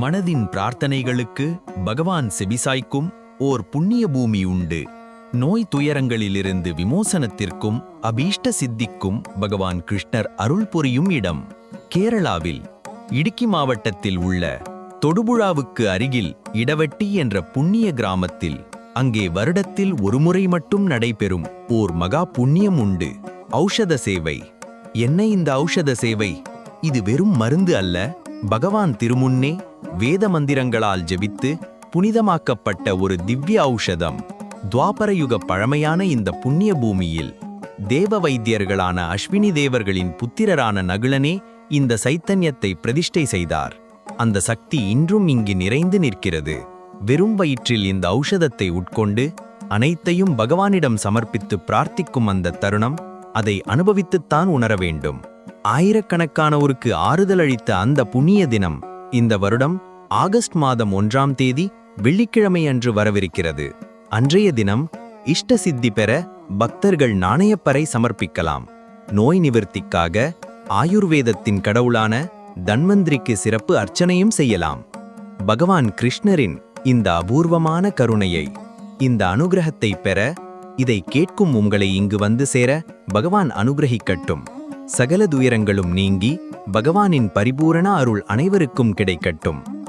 மனதின் பிரார்த்தனைகளுக்கு பகவான் செபிசாய்க்கும் ஓர் புண்ணிய பூமி உண்டு. நோய் துயரங்களிலிருந்து விமோசனத்திற்கும் அபீஷ்ட சித்திக்கும் பகவான் கிருஷ்ணர் அருள் புரியும் இடம். கேரளாவில் இடுக்கி மாவட்டத்தில் உள்ள தொடுபுழாவுக்கு அருகில் இடவெட்டி என்ற புண்ணிய கிராமத்தில் அங்கே வருடத்தில் ஒருமுறை மட்டும் நடைபெறும் ஓர் மகா புண்ணியம் உண்டு. ஔஷத சேவை. என்ன இந்த ஔஷத சேவை? இது வெறும் மருந்து அல்ல பகவான் திருமுன்னே வேத மந்திரங்களால் ஜெபித்து புனிதமாக்கப்பட்ட ஒரு திவ்ய ஔஷதம் துவாபரயுக பழமையான இந்த புண்ணிய பூமியில் தேவ வைத்தியர்களான அஸ்வினி தேவர்களின் புத்திரரான நகுலனே இந்த சைத்தன்யத்தை பிரதிஷ்டை செய்தார். அந்த சக்தி இன்றும் இங்கு நிறைந்து நிற்கிறது. வெறும் வயிற்றில் இந்த ஔஷதத்தை உட்கொண்டு அனைத்தையும் பகவானிடம் சமர்ப்பித்து பிரார்த்திக்கும் அந்த தருணம் அதை அனுபவித்துத்தான் உணர வேண்டும். ஆயிரக்கணக்கானோருக்கு ஆறுதல் அளித்த அந்த புண்ணிய தினம் இந்த வருடம் ஆகஸ்ட் மாதம் ஒன்றாம் தேதி வெள்ளிக்கிழமை அன்று வரவிருக்கிறது. அன்றைய தினம் இஷ்ட சித்தி பெற பக்தர்கள் நாணயப்பறை சமர்ப்பிக்கலாம். நோய் நிவர்த்திக்காக ஆயுர்வேதத்தின் கடவுளான தன்வந்திரிக்கு சிறப்பு அர்ச்சனையும் செய்யலாம். பகவான் கிருஷ்ணரின் இந்த அபூர்வமான கருணையை இந்த அனுகிரகத்தை பெற இதை கேட்கும் உங்களை இங்கு வந்து சேர பகவான் அனுகிரகிக்கட்டும். சகல துயரங்களும் நீங்கி பகவானின் பரிபூரண அருள் அனைவருக்கும் கிடைக்கட்டும்.